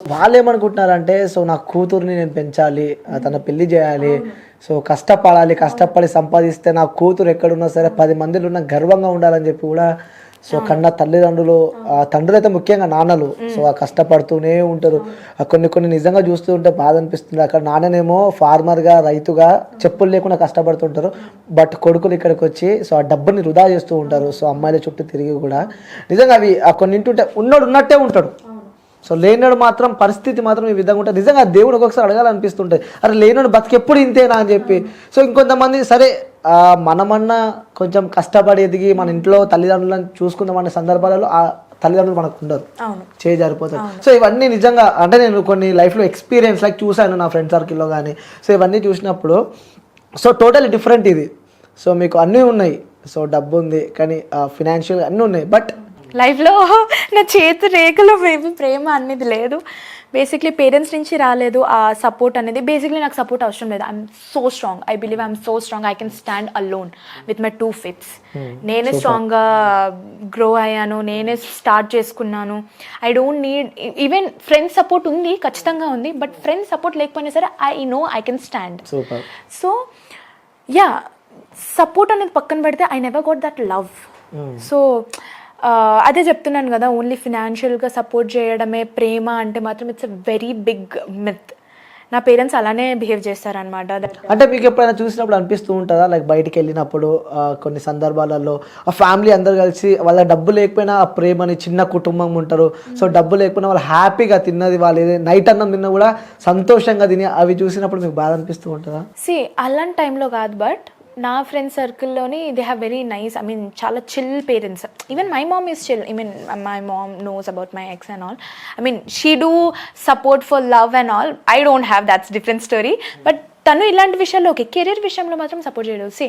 వాళ్ళు ఏమనుకుంటున్నారంటే సో నా కూతుర్ని నేను పెంచాలి తన పెళ్ళి చేయాలి సో కష్టపడాలి కష్టపడి సంపాదిస్తే నా కూతురు ఎక్కడున్నా సరే పది మందిలో ఉన్న గర్వంగా ఉండాలని చెప్పి కూడా సో కన్న తల్లిదండ్రులు ఆ తండ్రులు అయితే ముఖ్యంగా నాన్నలు సో ఆ కష్టపడుతూనే ఉంటారు. కొన్ని కొన్ని నిజంగా చూస్తూ ఉంటే బాధ అనిపిస్తుంది అక్కడ నాన్ననేమో ఫార్మర్గా రైతుగా చెప్పులు లేకుండా కష్టపడుతుంటారు. బట్ కొడుకులు ఇక్కడికి వచ్చి సో ఆ డబ్బుని వృధా చేస్తూ ఉంటారు. సో అమ్మాయిల చుట్టూ తిరిగి కూడా. నిజంగా అవి ఆ కొన్ని ఇంటుంటే ఉన్నోడు ఉన్నట్టే ఉంటాడు. సో లేనోడు మాత్రం పరిస్థితి మాత్రం ఈ విధంగా ఉంటుంది నిజంగా దేవుడు ఒక్కొక్కసారి అడగాలనిపిస్తుంటుంది అరే లేనోడు బతికెప్పుడు ఇంతేనా అని చెప్పి. సో ఇంకొంతమంది సరే మనమన్నా కొంచెం కష్టపడి ఎదిగి మన ఇంట్లో తల్లిదండ్రులను చూసుకుందామనే సందర్భాలలో ఆ తల్లిదండ్రులు మనకు ఉండరు. చేయి జారిపోతారు. సో ఇవన్నీ నిజంగా అంటే నేను కొన్ని లైఫ్లో ఎక్స్పీరియన్స్ లైక్ చూశాను నా ఫ్రెండ్ సర్కిల్లో కానీ సో ఇవన్నీ చూసినప్పుడు సో టోటల్ డిఫరెంట్ ఇది. సో మీకు అన్నీ ఉన్నాయి. సో డబ్బు ఉంది కానీ ఫినాన్షియల్ అన్నీ ఉన్నాయి. బట్ లైఫ్లో నా చేతి రేఖలో మేబీ ప్రేమ అనేది లేదు. బేసిక్లీ పేరెంట్స్ నుంచి రాలేదు. ఆ సపోర్ట్ అనేది బేసిక్లీ నాకు సపోర్ట్ అవసరం లేదు. I'm so strong I believe I'm so strong I can stand alone with my two feet నేనే స్ట్రాంగ్గా గ్రో అయ్యాను. నేనే స్టార్ట్ చేసుకున్నాను. I don't need even friends support ఉంది ఖచ్చితంగా ఉంది బట్ ఫ్రెండ్స్ సపోర్ట్ లేకపోయినా సరే I know I can stand so yeah support అనేది పక్కన పెడితే I never got that love so అదే చెప్తున్నాను కదా ఓన్లీ ఫినాన్షియల్గా సపోర్ట్ చేయడమే ప్రేమ అంటే మాత్రం it's a very big myth నా పేరెంట్స్ అలానే బిహేవ్ చేస్తారనమాట అంటే మీకు ఎప్పుడైనా చూసినప్పుడు అనిపిస్తూ ఉంటుందా? లైక్ బయటికి వెళ్ళినప్పుడు కొన్ని సందర్భాలలో ఆ ఫ్యామిలీ అందరు కలిసి వాళ్ళ డబ్బు లేకపోయినా ఆ ప్రేమని చిన్న కుటుంబం ఉంటారు. సో డబ్బు లేకపోయినా వాళ్ళు హ్యాపీగా తిన్నది వాళ్ళు నైట్ అన్నం తిన్నా కూడా సంతోషంగా తిని అవి చూసినప్పుడు మీకు బాధ అనిపిస్తూ ఉంటుందా? సి అలాంటి టైంలో కాదు బట్ నా friend సర్కిల్లోని they have very nice I mean చాలా chill parents even my mom is chill I mean my mom knows about my ex and all I mean she do support for love and all I don't have that's different story but తను ఇలాంటి విషయాల్లో okay. Career విషయంలో మాత్రం support చేయడు C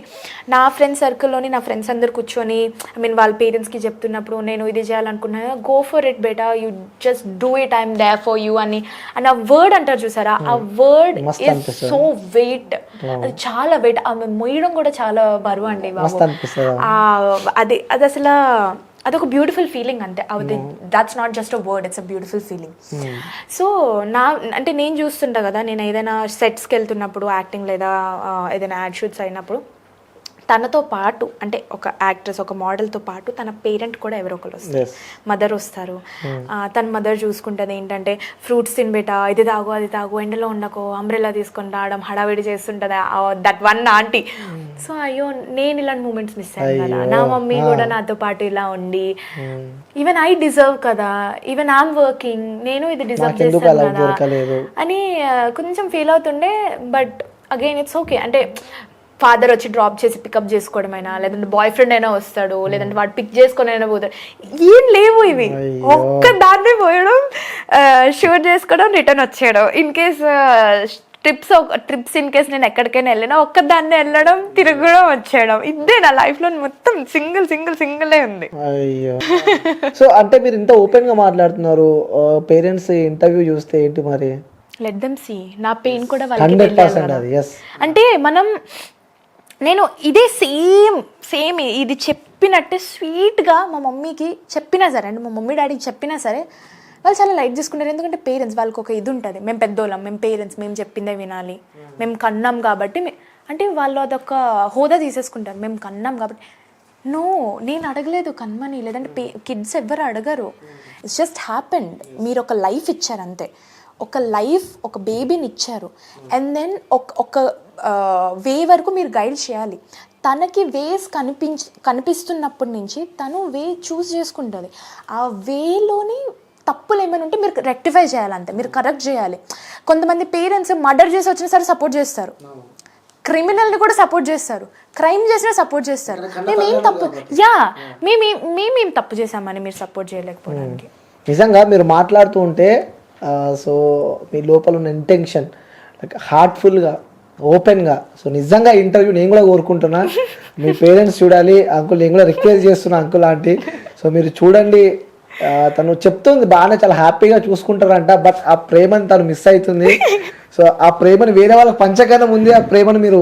నా friend సర్కిల్లోని నా friends అందరు కూర్చొని ఐ మీన్ వాళ్ళ పేరెంట్స్కి చెప్తున్నప్పుడు నేను ఇది చేయాలనుకున్నా go for it beta you just do it I'm there for you అని. అండ్ ఆ వర్డ్ అంటారు చూసారా? ఆ వర్డ్ ఇస్. సో వెయిట్ అది చాలా వెయిట్ ఆమె మొయ్యడం కూడా చాలా బరువు అండి బాబు. అది అది అసలు అదొక బ్యూటిఫుల్ ఫీలింగ్ అంతే. అది that's not just a word it's a beautiful feeling so నా అంటే నేను చూస్తుంటా కదా నేను ఏదైనా సెట్స్కి వెళ్తున్నప్పుడు యాక్టింగ్ లేదా ఆ, ఏదైనా యాడ్ షూట్స్ అయినప్పుడు తనతో పాటు అంటే ఒక యాక్ట్రెస్ ఒక మోడల్తో పాటు తన పేరెంట్ కూడా ఎవరో ఒకరు వస్తారు. మదర్ వస్తారు. ఆ, తన మదర్ చూసుకుంటుంది ఏంటంటే ఫ్రూట్స్ తినబెట ఇది తాగు అది తాగు ఎండలో ఉండకో అంబ్రెల్లా తీసుకొని రావడం హడావిడి చేస్తుంటుంది దట్ వన్ ఆంటీ. సో అయ్యో నేను ఇలాంటి మూమెంట్స్ మిస్ అయ్యాను కదా. నా మమ్మీ కూడా నాతో పాటు ఇలా ఉండి ఈవెన్ ఐ డిజర్వ్ కదా ఈవెన్ ఐఎమ్ వర్కింగ్ నేను ఇది డిజర్వ్ చేస్తాను కదా. అని కొంచెం ఫీల్ అవుతుండే బట్ అగైన్ ఇట్స్ ఓకే. అంటే ఫాదర్ వచ్చి డ్రాప్ చేసి పికప్ చేసుకోవడమైనా లేదంటే బాయ్ ఫ్రెండ్ అయినా వస్తాడు లేదంటే వాడు పిక్ చేసుకొని అయినా పోతాడు. ఏం లేవు ఇవి. ఒక్క దాన్ని పోయడం షూట్ చేసుకోవడం రిటర్న్ వచ్చేయడం. In case trips trips in case నేను ఎక్కడికైనా వెళ్ళినా ఒక్కదాన్ని వెళ్ళడం తిరగడం వచ్చేయడం. ఇదే నా లైఫ్లో మొత్తం సింగిల్ సింగిల్ సింగిలే ఉంది. అయ్యో. సో అంటే మీరు ఇంత ఓపెన్గా మాట్లాడుతున్నారు పేరెంట్స్ ఇంటర్వ్యూ చూస్తే ఏంటి మరి? లెట్ దెమ్ సీ నా పెయిన్ కూడా వాళ్ళకి అంటే మనం నేను ఇదే సేమ్ సేమ్ ఇది చెప్పినట్టే స్వీట్గా మా మమ్మీకి చెప్పినా సరే అండి మా మమ్మీ డాడీకి చెప్పినా సరే వాళ్ళు చాలా లైట్ తీసుకుంటారు. ఎందుకంటే పేరెంట్స్ వాళ్ళకి ఒక ఇది ఉంటుంది. మేము పెద్దోళ్ళం మేము పేరెంట్స్ మేము చెప్పిందే వినాలి. మేము కన్నాం కాబట్టి అంటే వాళ్ళు అదొక హోదా తీసేసుకుంటారు. మేము కన్నాం కాబట్టి. నో నేను అడగలేదు కన్మని. లేదంటే పే కిడ్స్ ఎవ్వరు అడగరు. ఇట్స్ జస్ట్ హ్యాపెండ్ మీరు ఒక లైఫ్ ఇచ్చారు అంతే. ఒక లైఫ్ ఒక బేబీని ఇచ్చారు. అండ్ దెన్ ఒక ఒక వే వరకు మీరు గైడ్ చేయాలి. తనకి వేస్ కనిపించ కనిపిస్తున్నప్పటి నుంచి తను వే చూస్ చేసుకుంటుంది. ఆ వేలోని తప్పులు ఏమైనా ఉంటే మీరు రెక్టిఫై చేయాలంతే మీరు కరెక్ట్ చేయాలి. కొంతమంది పేరెంట్స్ మర్డర్ చేసి వచ్చినా సరే సపోర్ట్ చేస్తారు. క్రిమినల్ని కూడా సపోర్ట్ చేస్తారు. క్రైమ్ చేసినా సపోర్ట్ చేస్తారు. మేమేం తప్పు యా మేము మేమేం తప్పు చేసామని మీరు సపోర్ట్ చేయలేకపోవడానికి. నిజంగా మీరు మాట్లాడుతూ ఉంటే సో మీ లోపల ఉన్న ఇంటెన్షన్ లైక్ హార్ట్ఫుల్గా ఓపెన్గా సో నిజంగా ఇంటర్వ్యూ నేను కూడా కోరుకుంటున్నా. మీ పేరెంట్స్ చూడాలి అంకుల్ నేను కూడా రిక్వెస్ట్ చేస్తున్నా అంకుల్ ఆంటీ సో మీరు చూడండి తను చెప్తుంది బాగానే చాలా హ్యాపీగా చూసుకుంటారంట బట్ ఆ ప్రేమని తను మిస్ అవుతుంది. సో ఆ ప్రేమను వేరే వాళ్ళకి పంచకన్నా ముందే ఆ ప్రేమను మీరు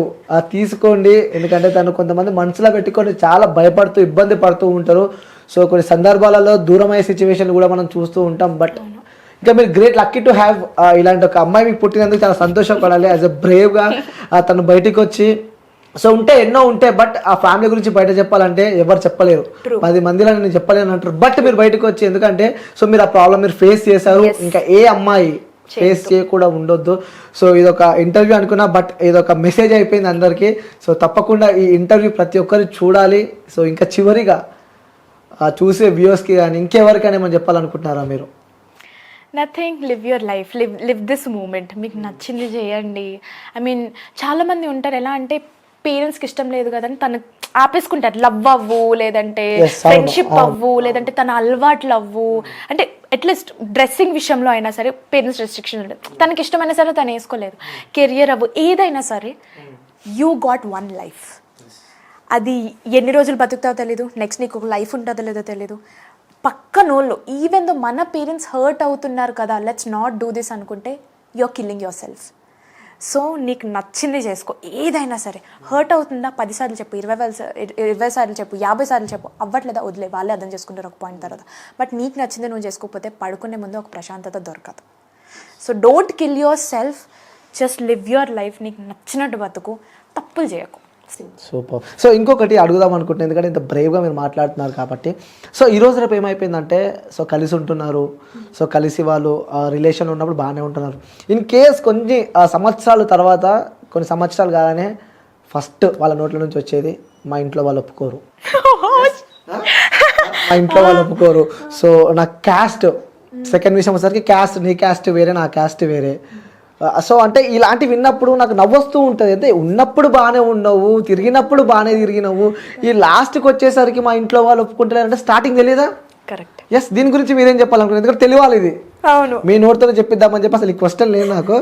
తీసుకోండి. ఎందుకంటే తను కొంతమంది మనసులో పెట్టుకొని చాలా భయపడుతూ ఇబ్బంది పడుతూ ఉంటారు. సో కొన్ని సందర్భాలలో దూరమయ్యే సిచ్యువేషన్ కూడా మనం చూస్తూ ఉంటాం. బట్ ఇంకా మీరు గ్రేట్ లక్కీ టు హ్యావ్ ఇలాంటి ఒక అమ్మాయి మీకు పుట్టినందుకు చాలా సంతోషపడాలి. యాజ్ అ బ్రేవ్గా తను బయటికి వచ్చి సో ఉంటే ఎన్నో ఉంటాయి బట్ ఆ ఫ్యామిలీ గురించి బయట చెప్పాలంటే ఎవరు చెప్పలేరు. పది మందిలో నేను చెప్పలేను అంటారు. బట్ మీరు బయటకు వచ్చి ఎందుకంటే సో మీరు ఆ ప్రాబ్లం మీరు ఫేస్ చేశారు. ఇంకా ఏ అమ్మాయి ఫేస్ చేయకుండా ఉండొద్దు. సో ఇదొక ఇంటర్వ్యూ అనుకున్నా బట్ ఇదొక మెసేజ్ అయిపోయింది అందరికీ. సో తప్పకుండా ఈ ఇంటర్వ్యూ ప్రతి ఒక్కరు చూడాలి. సో ఇంకా చివరిగా చూసే వ్యూవర్స్కి కానీ ఇంకెవరికైనా ఏమైనా చెప్పాలనుకుంటున్నారా మీరు? Nothing live your life live live this moment మీకు నచ్చింది చేయండి. ఐ మీన్ చాలామంది ఉంటారు ఎలా అంటే పేరెంట్స్కి ఇష్టం లేదు కదా అని తను ఆపేసుకుంటారు. లవ్ అవ్వు లేదంటే ఫ్రెండ్షిప్. అవ్వు లేదంటే తన అలవాట్లు అవ్వు. అంటే అట్లీస్ట్ డ్రెస్సింగ్ విషయంలో అయినా సరే పేరెంట్స్ రెస్ట్రిక్షన్ ఉంటుంది తనకి ఇష్టమైనా సరే తను వేసుకోలేదు. కెరియర్ అవ్వు ఏదైనా సరే యూ గాట్ వన్ లైఫ్ అది ఎన్ని రోజులు బతుకుతావో తెలీదు. నెక్స్ట్ నీకు ఒక లైఫ్ ఉంటుందో లేదో తెలీదు. పక్కనోళ్ళు ఈవెన్ దో మన పేరెంట్స్ హర్ట్ అవుతున్నారు కదా లెట్స్ నాట్ డూ దిస్ అనుకుంటే you're killing yourself so నీకు నచ్చింది చేసుకో. ఏదైనా సరే హర్ట్ అవుతుందా? పదిసార్లు చెప్పు ఇరవై వేల ఇరవై సార్లు చెప్పు యాభై సార్లు చెప్పు అవ్వట్లేదా? వదిలే వాళ్ళే అర్థం చేసుకుంటారు ఒక పాయింట్ తర్వాత. బట్ నీకు నచ్చింది నువ్వు చేసుకోకపోతే పడుకునే ముందు ఒక ప్రశాంతత దొరకదు. So don't kill yourself just live your life నీకు నచ్చినట్టు బతుకు తప్పులు చేయకు. సూపర్ సో ఇంకొకటి అడుగుదాం అనుకుంటున్నాను ఎందుకంటే ఇంత బ్రేవ్గా మీరు మాట్లాడుతున్నారు కాబట్టి. సో ఈ రోజు రేపు ఏమైపోయిందంటే సో కలిసి ఉంటున్నారు. సో కలిసి వాళ్ళు రిలేషన్ ఉన్నప్పుడు బాగానే ఉంటున్నారు. ఇన్ కేస్ కొన్ని సంవత్సరాల తర్వాత కొన్ని సంవత్సరాలు కాగానే ఫస్ట్ వాళ్ళ నోట్ల నుంచి వచ్చేది మా ఇంట్లో వాళ్ళు ఒప్పుకోరు. మా ఇంట్లో వాళ్ళు ఒప్పుకోరు. సో నా క్యాస్ట్ సెకండ్ విషయం వచ్చేసరికి క్యాస్ట్ నీ క్యాస్ట్ వేరే నా క్యాస్ట్ వేరే. సో అంటే ఇలాంటి విన్నప్పుడు నాకు నవ్వొస్తూ ఉంటుంది. అంటే ఉన్నప్పుడు బాగానే ఉండవు తిరిగినప్పుడు బాగానే తిరిగినవు. ఈ లాస్ట్కి వచ్చేసరికి మా ఇంట్లో వాళ్ళు ఒప్పుకుంటలేరంటే స్టార్టింగ్ తెలియదా కరెక్ట్ ఎస్ దీని గురించి మీరేం చెప్పాలనుకున్నారు? ఎందుకంటే తెలియాలి ఇది. అవును. మీ నోటితో చెప్పిద్దామని చెప్పి అసలు ఈ క్వశ్చన్ లేదు నాకు.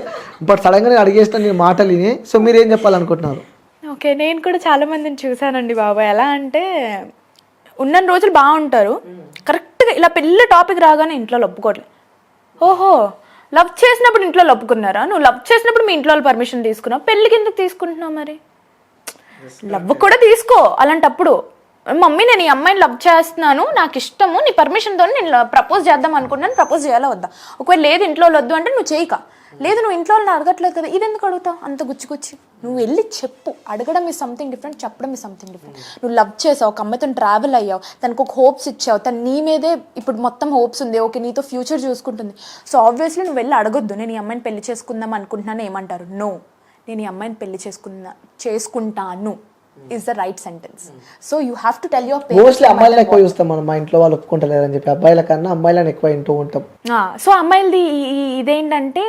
బట్ సడన్గా నేను అడిగేసిన నేను మాటలు విని సో మీరు ఏం చెప్పాలనుకుంటున్నారు? ఓకే నేను కూడా చాలా మందిని చూశానండి బాబా ఎలా అంటే ఉన్న రోజులు బాగుంటారు. కరెక్ట్గా ఇలా పెళ్ళి టాపిక్ రాగానే ఇంట్లో ఒప్పుకోవట్లేదు ఓహో లవ్ చేసినప్పుడు ఇంట్లో ఒప్పుకున్నారా నువ్వు లవ్ చేసినప్పుడు మీ ఇంట్లో పర్మిషన్ తీసుకున్నావు? పెళ్ళికి ఎందుకు తీసుకుంటున్నావు మరి? లవ్ కూడా తీసుకో. అలాంటప్పుడు మమ్మీ నేను ఈ అమ్మాయిని లవ్ చేస్తున్నాను. నాకు ఇష్టము. నీ పర్మిషన్తో నేను ప్రపోజ్ చేద్దాం అనుకున్నాను ప్రపోజ్ చేయాలా? వద్దా? ఒకవేళ లేదు ఇంట్లో వాళ్ళు వద్దు అంటే నువ్వు చేయక. లేదు నువ్వు ఇంట్లో వాళ్ళని అడగట్లేదు కదా ఇది ఎందుకు అడుగుతావు? అంత గుచ్చి గుచ్చి నువ్వు వెళ్ళి చెప్పు. అడగడం ఈ సంథింగ్ డిఫరెంట్ చెప్పడం ఈ సంథింగ్ డిఫరెంట్ నువ్వు లవ్ చేసావు ఒక అమ్మాయితో ట్రావెల్ అయ్యావు తనకు ఒక హోప్స్ ఇచ్చావు తను నీ మీదే ఇప్పుడు మొత్తం హోప్స్ ఉంది ఓకే నీతో ఫ్యూచర్ చూసుకుంటుంది. సో ఆబ్వియస్లీ నువ్వు వెళ్ళి అడగొద్దు. నేను ఈ అమ్మాయిని పెళ్ళి చేసుకుందాం అనుకుంటున్నాను ఏమంటారు? నో నేను ఈ అమ్మాయిని పెళ్ళి చేసుకున్నా చేసుకుంటాను. Is the right sentence so you have to tell your mostly అమ్మాయిలను ఎక్కువ చూస్తాం మనం మా ఇంట్లో వాళ్ళు ఒప్పుకుంటలేరని చెప్పి. అబ్బాయిల కన్నా అమ్మాయిలను ఎక్కువ వింటూ ఉంటాం. సో అమ్మాయిలది ఇదేంటంటే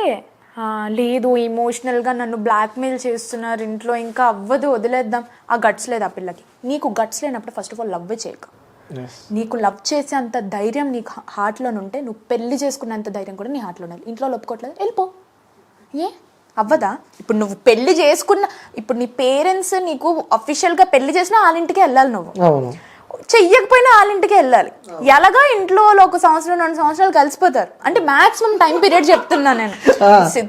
లేదు ఎమోషనల్గా నన్ను బ్లాక్మెయిల్ చేస్తున్నారు ఇంట్లో ఇంకా అవ్వదు వదిలేద్దాం. ఆ గట్స్ లేదు ఆ పిల్లకి. నీకు గట్స్ లేనప్పుడు ఫస్ట్ ఆఫ్ ఆల్ లవ్ చేయక. నీకు లవ్ చేసే అంత ధైర్యం నీకు హార్ట్లో ఉంటే నువ్వు పెళ్ళి చేసుకున్నంత ధైర్యం కూడా నీ హార్ట్లో ఉండాలి ఇంట్లో ఒప్పుకోవట్లేదు? వెళ్ళిపో. ఏ? అవ్వదా? ఇప్పుడు నువ్వు పెళ్ళి చేసుకున్న ఇప్పుడు నీ పేరెంట్స్ నీకు అఫీషియల్గా పెళ్ళి చేసినా వాళ్ళ ఇంటికి వెళ్ళాలి నువ్వు. చెయ్యకపోయినా వాళ్ళ ఇంటికి వెళ్ళాలి. ఎలాగా ఇంట్లో వాళ్ళు ఒక సంవత్సరం రెండు సంవత్సరాలు కలిసిపోతారు. అంటే మాక్సిమం టైం పీరియడ్ చెప్తున్నా నేను.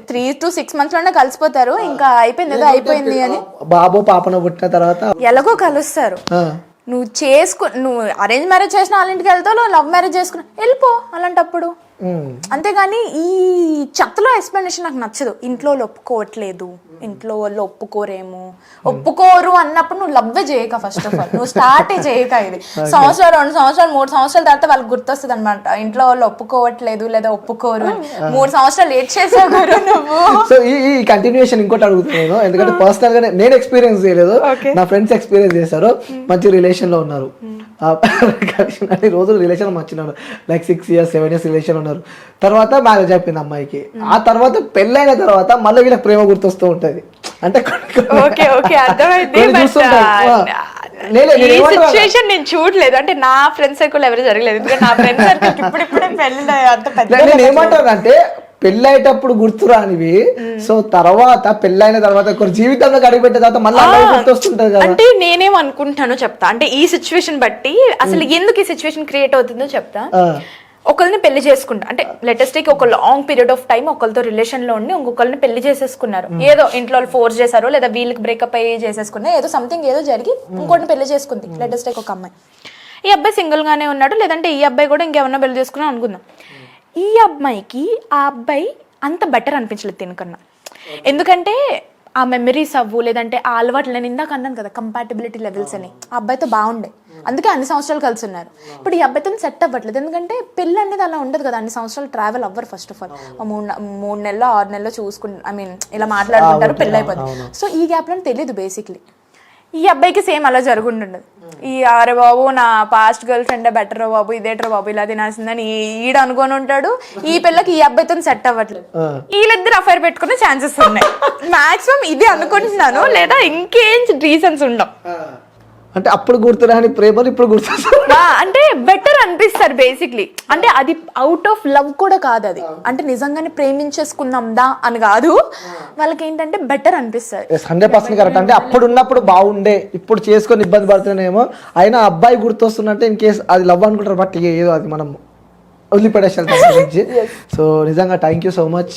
త్రీ టు సిక్స్ మంత్స్లోనే కలిసిపోతారు. ఇంకా అయిపోయింది ఏదో అయిపోయింది అని. బాబు పాపను పుట్టిన తర్వాత ఎలాగో కలుస్తారు. నువ్వు చేసుకు నువ్వు అరేంజ్ మ్యారేజ్ చేసిన వాళ్ళ ఇంటికి వెళ్తావు లవ్ మ్యారేజ్ చేసుకున్నా వెళ్ళిపో అలాంటప్పుడు. అంతేగాని ఈ చెత్తలో ఎక్స్ప్లెనేషన్ నాకు నచ్చదు. ఇంట్లో వాళ్ళు ఒప్పుకోవట్లేదు ఇంట్లో వాళ్ళు ఒప్పుకోరేమో. ఒప్పుకోరు అన్నప్పుడు నువ్వు లవ్వే చేయక ఫస్ట్ ఆఫ్ ఆల్ నువ్వు స్టార్టే చేయక ఇది. సంవత్సరాలు రెండు సంవత్సరాలు మూడు సంవత్సరాల తర్వాత వాళ్ళకి గుర్తొస్తుంది అనమాట ఇంట్లో వాళ్ళు ఒప్పుకోవట్లేదు లేదా ఒప్పుకోరు మూడు సంవత్సరాలు లేట్ చేసావు గురు నువ్వు? సో ఈ కంటిన్యూషన్ ఇంకోటి అడుగుతున్నాను ఎందుకంటే పర్సనల్గా నేను ఎక్స్పీరియన్స్ చేయలేదు. నా ఫ్రెండ్స్ ఎక్స్పీరియన్స్ చేశారు. మంచి రిలేషన్లో ఉన్నారు. అన్ని రోజులు రిలేషన్ మంచిగా like six years seven years relation ఉన్నారు తర్వాత మ్యారేజ్ అయిపోయింది అమ్మాయికి. ఆ తర్వాత పెళ్ళైన తర్వాత మళ్ళీ వీళ్ళకి ప్రేమ గుర్తొస్తూ ఉంటది. అంటే ఓకే ఓకే అర్థమైంది. ఆ, లేదు, నేను చూడలేదు. అంటే నా ఫ్రెండ్ సర్కిల్ ఎవరు జరగలేదు. ఎందుకంటే నా ఫ్రెండ్ సర్కిల్ ఇప్పుడిప్పుడే పెళ్ళి అంత పెద్ద లే- నేను ఏమంటాను అంటే పెళ్ళయ్యేటప్పుడు గుర్తురానివి సో తర్వాత పెళ్ళైన తర్వాత ఒక జీవితంలో గడిపెట్టిన తర్వాత మళ్ళీ గుర్తొస్తుంటది కదా. అంటే నేనేం అనుకుంటానో చెప్తా. అంటే ఈ సిచ్యువేషన్ బట్టి అసలు ఎందుకు ఈ సిచ్యువేషన్ క్రియేట్ అవుతుందో చెప్తా. ఒకరిని పెళ్ళి చేసుకుంటా. అంటే లేటెస్ట్ ఒక లాంగ్ పీరియడ్ ఆఫ్ టైం ఒకరితో రిలేషన్లో ఉండి ఇంకొకరిని పెళ్ళి చేసేసుకున్నారు. ఏదో ఇంట్లో వాళ్ళు ఫోర్స్ చేశారు లేదా వీళ్ళకి బ్రేకప్ అయ్యి చేసేసుకున్నారు ఏదో సంథింగ్ ఏదో జరిగి ఇంకోటిని పెళ్ళి చేసుకుంది. లేటెస్ట్ ఒక అమ్మాయి. ఈ అబ్బాయి సింగిల్ గానే ఉన్నాడు లేదంటే ఈ అబ్బాయి కూడా ఇంకేమన్నా పెళ్ళి చేసుకున్నా అనుకుందాం. ఈ అమ్మాయికి ఆ అబ్బాయి అంత బెటర్ అనిపించలేదు తినకన్నా. ఎందుకంటే ఆ మెమరీస్ అవ్వు లేదంటే ఆ అలవాట్లు నేను ఇందాక అన్నాను కదా కంపాటబిలిటీ లెవెల్స్ అని. ఆ అబ్బాయితో బాగుండే. అందుకే అన్ని సంవత్సరాలు కలిసి ఉన్నారు. ఇప్పుడు ఈ అబ్బాయితో సెట్ అవ్వట్లేదు. ఎందుకంటే పెళ్ళి అనేది అలా ఉండదు కదా అన్ని సంవత్సరాలు ట్రావెల్ అవ్వరు ఫస్ట్ ఆఫ్ ఆల్ మూడు మూడు నెలలు ఆరు నెలలు చూసుకుని ఐ మీన్ ఇలా మాట్లాడుకుంటారు పెళ్ళి అయిపోతుంది సో ఈ గ్యాప్లో తెలియదు బేసిక్లీ ఈ అబ్బాయికి సేమ్ అలా జరుగుంటుండదు ఈ అరే బాబు నా పాస్ట్ గర్ల్ ఫ్రెండ్ బెటర్ బాబు ఇదేట్రా బాబు ఇలా తినాల్సిందని ఈడ అనుకొని ఉంటాడు. ఈ పిల్లకి ఈ అబ్బాయితో సెట్ అవ్వట్లేదు. వీళ్ళిద్దరు అఫైర్ పెట్టుకునే ఛాన్సెస్ ఉన్నాయి. మాక్సిమం ఇది అనుకుంటున్నాను లేదా ఇంకేం రీజన్స్ ఉండవు. అంటే అప్పుడు గుర్తురాని ప్రేమలు ఇప్పుడు గుర్తొస్తారు అంటే బెటర్ అనిపిస్తారు బేసిక్లీ అంటే అది అవుట్ ఆఫ్ లవ్ కూడా కాదు అది. అంటే నిజంగానే ప్రేమించేసుకుందాందా అని కాదు. వాళ్ళకి ఏంటంటే బెటర్ అనిపిస్తారు హండ్రెడ్ పర్సెంట్ కరెక్ట్ అంటే అప్పుడు ఉన్నప్పుడు బాగుండే ఇప్పుడు చేసుకొని ఇబ్బంది పడుతున్నానేమో అయినా అబ్బాయి గుర్తొస్తున్నట్టే ఇన్ కేస్ అది లవ్ అనుకుంటారు బట్ ఏదో అది మనం గురించి సో నిజంగా thank you so much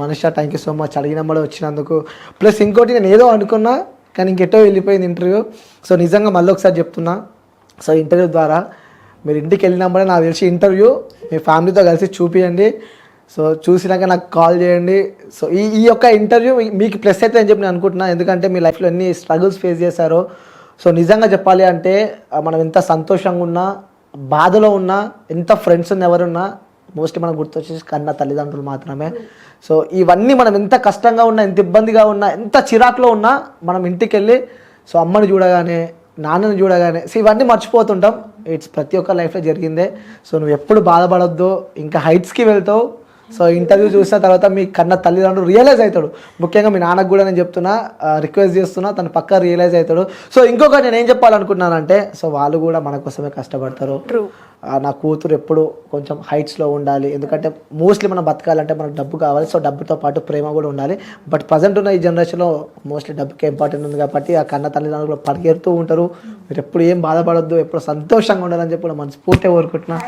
Manisha thank you so much అడిగినప్పుడు వచ్చినందుకు. ప్లస్ ఇంకోటి నేను ఏదో అనుకున్నా కానీ ఇంకెటో వెళ్ళిపోయింది ఇంటర్వ్యూ. సో నిజంగా మళ్ళీ ఒకసారి చెప్తున్నా. సో ఇంటర్వ్యూ ద్వారా మీరు ఇంటికి వెళ్ళినప్పుడే నాకు తెలిసి ఇంటర్వ్యూ మీ ఫ్యామిలీతో కలిసి చూపించండి సో చూసినాక నాకు కాల్ చేయండి. సో ఈ ఈ యొక్క ఇంటర్వ్యూ మీకు ప్లస్ అయితే అని చెప్పి నేను అనుకుంటున్నా. ఎందుకంటే మీ లైఫ్లో ఎన్ని స్ట్రగుల్స్ ఫేస్ చేశారో. సో నిజంగా చెప్పాలి అంటే మనం ఎంత సంతోషంగా ఉన్నా బాధలో ఉన్నా ఎంత ఫ్రెండ్స్ ఉన్న ఎవరున్నా మోస్ట్లీ మనకు గుర్తొచ్చేసి కన్న తల్లిదండ్రులు మాత్రమే. సో ఇవన్నీ మనం ఎంత కష్టంగా ఉన్నా ఎంత ఇబ్బందిగా ఉన్నా ఎంత చిరాకులో ఉన్నా మనం ఇంటికి వెళ్ళి సో అమ్మని చూడగానే నాన్నని చూడగానే సో ఇవన్నీ మర్చిపోతుంటాం. ఇట్స్ ప్రతి ఒక్క లైఫ్లో జరిగిందే. సో నువ్వు ఎప్పుడు బాధపడొద్దు. ఇంకా హైట్స్కి వెళ్తావు. సో ఇంటర్వ్యూ చూసిన తర్వాత మీ కన్న తల్లిదండ్రులు రియలైజ్ అవుతాడు. ముఖ్యంగా మీ నాన్నకు కూడా నేను చెప్తున్నా రిక్వెస్ట్ చేస్తున్నా తను పక్కా రియలైజ్ అవుతాడు. సో ఇంకొకటి నేను ఏం చెప్పాలనుకుంటున్నానంటే సో వాళ్ళు కూడా మన కోసమే కష్టపడతారు. నా కూతురు ఎప్పుడు కొంచెం హైట్స్లో ఉండాలి. ఎందుకంటే మోస్ట్లీ మనం బతకాలంటే మనకు డబ్బు కావాలి. సో డబ్బుతో పాటు ప్రేమ కూడా ఉండాలి. బట్ ప్రజెంట్ ఉన్న ఈ జనరేషన్లో మోస్ట్లీ డబ్బుకే ఇంపార్టెంట్ ఉంది కాబట్టి ఆ కన్న తల్లిదండ్రులు పరిగెడుతూ ఉంటారు. మీరు ఎప్పుడు ఏం బాధపడొద్దు ఎప్పుడు సంతోషంగా ఉండాలని చెప్పి మనస్ఫూర్తిగా కోరుకుంటున్నా.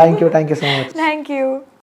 Thank you thank you so much thank you